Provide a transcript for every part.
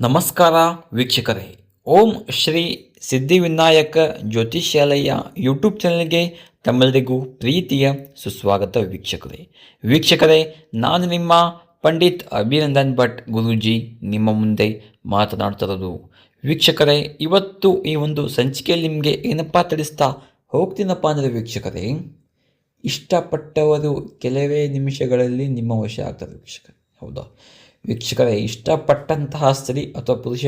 ನಮಸ್ಕಾರ ವೀಕ್ಷಕರೇ. ಓಂ ಶ್ರೀ ಸಿದ್ಧಿವಿನಾಯಕ ಜ್ಯೋತಿಷ್ಯಾಲಯ ಯೂಟ್ಯೂಬ್ ಚಾನಲ್ಗೆ ತಮ್ಮೆಲ್ಲರಿಗೂ ಪ್ರೀತಿಯ ಸುಸ್ವಾಗತ ವೀಕ್ಷಕರೇ. ವೀಕ್ಷಕರೇ, ನಾನು ನಿಮ್ಮ ಪಂಡಿತ್ ಅಭಿನಂದನ್ ಭಟ್ ಗುರೂಜಿ ನಿಮ್ಮ ಮುಂದೆ ಮಾತನಾಡ್ತಿರೋದು ವೀಕ್ಷಕರೇ, ಇವತ್ತು ಈ ಒಂದು ಸಂಚಿಕೆಯಲ್ಲಿ ನಿಮಗೆ ಏನಪ್ಪ ತಿಳಿಸ್ತಾ ಹೋಗ್ತೀನಪ್ಪ ಅಂದರೆ ವೀಕ್ಷಕರೇ, ಇಷ್ಟಪಟ್ಟವರು ಕೆಲವೇ ನಿಮಿಷಗಳಲ್ಲಿ ನಿಮ್ಮ ವಶ ಆಗ್ತಾರೆ ವೀಕ್ಷಕರೇ. ಹೌದಾ? ವೀಕ್ಷಕರೇ, ಇಷ್ಟಪಟ್ಟಂತಹ ಸ್ತ್ರೀ ಅಥವಾ ಪುರುಷ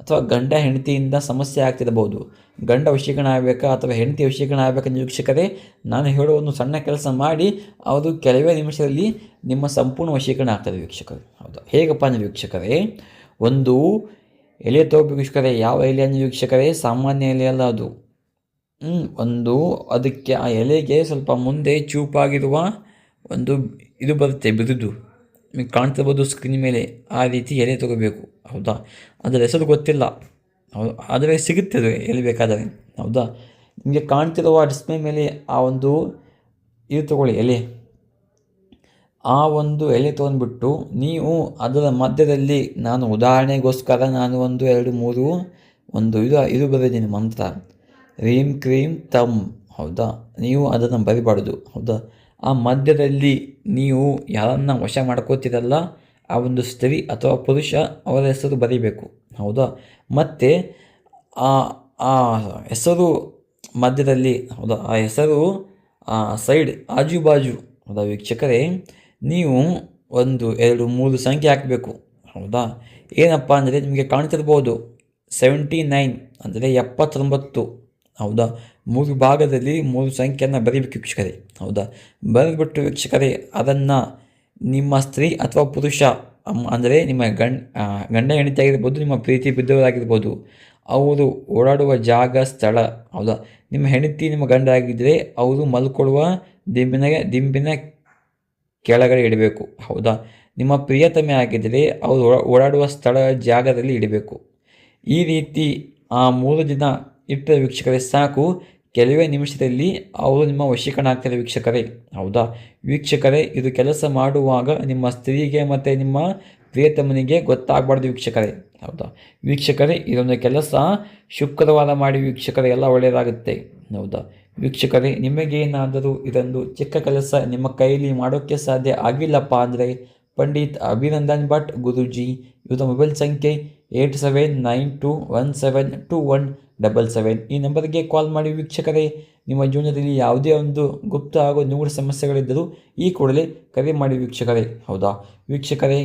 ಅಥವಾ ಗಂಡ ಹೆಂಡತಿಯಿಂದ ಸಮಸ್ಯೆ ಆಗ್ತಿರಬಹುದು. ಗಂಡ ವಶೀಕರಣ ಆಗಬೇಕಾ ಅಥವಾ ಹೆಂಡತಿ ವಶೀಕರಣ ಆಗಬೇಕಾ ವೀಕ್ಷಕರೇ, ನಾನು ಹೇಳುವ ಒಂದು ಸಣ್ಣ ಕೆಲಸ ಮಾಡಿ ಅವರು ಕೆಲವೇ ನಿಮಿಷದಲ್ಲಿ ನಿಮ್ಮ ಸಂಪೂರ್ಣ ವಶೀಕರಣ ಆಗ್ತದೆ ವೀಕ್ಷಕರು. ಹೌದು. ಹೇಗಪ್ಪ ಅಂದರೆ ವೀಕ್ಷಕರೇ, ಒಂದು ಎಲೆ ತೋಪು ವೀಕ್ಷಕರೇ, ಯಾವ ಎಲೆ ಅಂದರೆ ವೀಕ್ಷಕರೇ, ಸಾಮಾನ್ಯ ಎಲೆ ಅಲ್ಲ ಅದು. ಒಂದು ಅದಕ್ಕೆ ಆ ಎಲೆಗೆ ಸ್ವಲ್ಪ ಮುಂದೆ ಚೂಪಾಗಿರುವ ಒಂದು ಇದು ಬರುತ್ತೆ ಬಿರುದು. ನಿಮಗೆ ಕಾಣ್ತಿರ್ಬೋದು ಸ್ಕ್ರೀನ್ ಮೇಲೆ ಆ ರೀತಿ ಎಲೆ ತಗೋಬೇಕು, ಹೌದಾ? ಅದರ ಹೆಸರು ಗೊತ್ತಿಲ್ಲ. ಹೌದು, ಆದರೆ ಸಿಗುತ್ತೆ ಅದು ಎಲ್ಲಿ ಬೇಕಾದರೆ, ಹೌದಾ? ನಿಮಗೆ ಕಾಣ್ತಿರುವ ಡಿಸ್ಪ್ಲೇ ಮೇಲೆ ಆ ಒಂದು, ಇದು ತಗೊಳ್ಳಿ ಎಲೆ. ಆ ಒಂದು ಎಲೆ ತೊಗೊಂಡ್ಬಿಟ್ಟು ನೀವು ಅದರ ಮಧ್ಯದಲ್ಲಿ ನಾನು ಉದಾಹರಣೆಗೋಸ್ಕರ ನಾನು ಒಂದು, ಎರಡು, ಮೂರು, ಒಂದು, ಇದು ಇದು ಬರೆದಿದ್ದೀನಿ ಮಂತ್ರ. ರೀಂ ಕ್ರೀಮ್ ತಮ್ ಹೌದಾ? ನೀವು ಅದನ್ನು ಬರಿಬಾರ್ದು, ಹೌದಾ? ಆ ಮಧ್ಯದಲ್ಲಿ ನೀವು ಯಾರನ್ನು ವಶ ಮಾಡ್ಕೋತೀರಲ್ಲ, ಆ ಒಂದು ಸ್ತ್ರೀ ಅಥವಾ ಪುರುಷ ಅವರ ಹೆಸರು ಬರೀಬೇಕು. ಹೌದಾ? ಮತ್ತು ಆ ಆ ಹೆಸರು ಮಧ್ಯದಲ್ಲಿ, ಹೌದಾ? ಆ ಹೆಸರು, ಆ ಸೈಡ್ ಆಜು ಬಾಜು ಹೌದಾ ವೀಕ್ಷಕರೇ? ನೀವು ಒಂದು ಎರಡು ಮೂರು ಸಂಖ್ಯೆ ಹಾಕಬೇಕು. ಹೌದಾ? ಏನಪ್ಪ ಅಂದರೆ ನಿಮಗೆ ಕಾಣ್ತಿರ್ಬೋದು ಸೆವೆಂಟಿ ನೈನ್ ಅಂದರೆ ಎಪ್ಪತ್ತೊಂಬತ್ತು. ಹೌದಾ? ಮೂರು ಭಾಗದಲ್ಲಿ ಮೂರು ಸಂಖ್ಯೆಯನ್ನು ಬರೀಬೇಕು ವೀಕ್ಷಕರೇ, ಹೌದಾ? ಬರೆದ್ಬಿಟ್ಟು ವೀಕ್ಷಕರೇ, ಅದನ್ನು ನಿಮ್ಮ ಸ್ತ್ರೀ ಅಥವಾ ಪುರುಷ ಅಂದರೆ ನಿಮ್ಮ ಗಂಡ ಗಂಡ ಹೆಂಡತಿ ಆಗಿರ್ಬೋದು, ನಿಮ್ಮ ಪ್ರೀತಿ ಬಿದ್ದವರಾಗಿರ್ಬೋದು, ಅವರು ಓಡಾಡುವ ಜಾಗ, ಸ್ಥಳ, ಹೌದಾ? ನಿಮ್ಮ ಹೆಂಡತಿ, ನಿಮ್ಮ ಗಂಡ ಆಗಿದ್ದರೆ ಅವರು ಮಲ್ಕೊಳ್ಳುವ ದಿಂಬಿನ ದಿಂಬಿನ ಕೆಳಗಡೆ ಇಡಬೇಕು, ಹೌದಾ? ನಿಮ್ಮ ಪ್ರಿಯತಮೆ ಆಗಿದ್ದರೆ ಅವರು ಓಡಾಡುವ ಸ್ಥಳ, ಜಾಗದಲ್ಲಿ ಇಡಬೇಕು. ಈ ರೀತಿ ಆ ಮೂರು ದಿನ ಇಟ್ಟ ವೀಕ್ಷಕರೇ ಸಾಕು. ಕೆಲವೇ ನಿಮಿಷದಲ್ಲಿ ಅವರು ನಿಮ್ಮ ವಶೀಕರಣ ಆಗ್ತಾರೆ ವೀಕ್ಷಕರೇ. ಹೌದಾ? ವೀಕ್ಷಕರೇ, ಇದು ಕೆಲಸ ಮಾಡುವಾಗ ನಿಮ್ಮ ಸ್ತ್ರೀಗೆ ಮತ್ತು ನಿಮ್ಮ ಪ್ರಿಯತಮನಿಗೆ ಗೊತ್ತಾಗಬಾರ್ದು ವೀಕ್ಷಕರೇ. ಹೌದಾ? ವೀಕ್ಷಕರೇ, ಇದೊಂದು ಕೆಲಸ. ಶುಕ್ರವಾರ ಮಾಡಿ ವೀಕ್ಷಕರೇ, ಎಲ್ಲ ಒಳ್ಳೆಯದಾಗುತ್ತೆ. ಹೌದಾ? ವೀಕ್ಷಕರೇ ನಿಮಗೇನಾದರೂ ಇದೊಂದು ಚಿಕ್ಕ ಕೆಲಸ ನಿಮ್ಮ ಕೈಯಲ್ಲಿ ಮಾಡೋಕ್ಕೆ ಸಾಧ್ಯ ಆಗಿಲ್ಲಪ್ಪ ಅಂದರೆ, ಪಂಡಿತ್ ಅಭಿನಂದನ್ ಭಟ್ ಗುರುಜಿ ಇವರ ಮೊಬೈಲ್ ಸಂಖ್ಯೆ eight seven nine two one seven two one double seven ಈ ನಂಬರ್ಗೆ ಕಾಲ್ ಮಾಡಿ ವೀಕ್ಷಕರೇ, ನಿಮ್ಮ ಜೀವನದಲ್ಲಿ ಯಾವುದೇ ಒಂದು ಗುಪ್ತ ಹಾಗೂ ನೂರು ಸಮಸ್ಯೆಗಳಿದ್ದರೂ ಈ ಕೂಡಲೇ ಕರೆ ಮಾಡಿ ವೀಕ್ಷಕರೇ. ಹೌದಾ? ವೀಕ್ಷಕರೇ,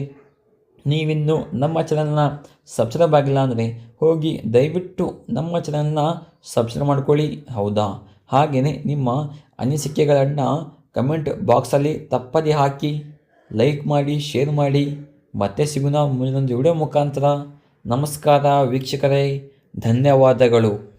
ನೀವಿನ್ನು ನಮ್ಮ ಚಾನಲ್ನ ಸಬ್ಸ್ಕ್ರೈಬ್ ಆಗಿಲ್ಲ ಅಂದರೆ ಹೋಗಿ ದಯವಿಟ್ಟು ನಮ್ಮ ಚಾನಲ್ನ ಸಬ್ಸ್ಕ್ರೈಬ್ ಮಾಡ್ಕೊಳ್ಳಿ. ಹೌದಾ? ಹಾಗೆಯೇ ನಿಮ್ಮ ಅನಿಸಿಕೆಗಳನ್ನು ಕಮೆಂಟ್ ಬಾಕ್ಸಲ್ಲಿ ತಪ್ಪದೆ ಹಾಕಿ ಲೈಕ್ ಮಾಡಿ ಶೇರ್ ಮಾಡಿ. ಮತ್ತೆ ಸಿಗೋಣ ಮುಂದೊಂದು ವಿಡಿಯೋ ಮುಖಾಂತರ. ನಮಸ್ಕಾರ ವೀಕ್ಷಕರೇ. ಧನ್ಯವಾದಗಳು.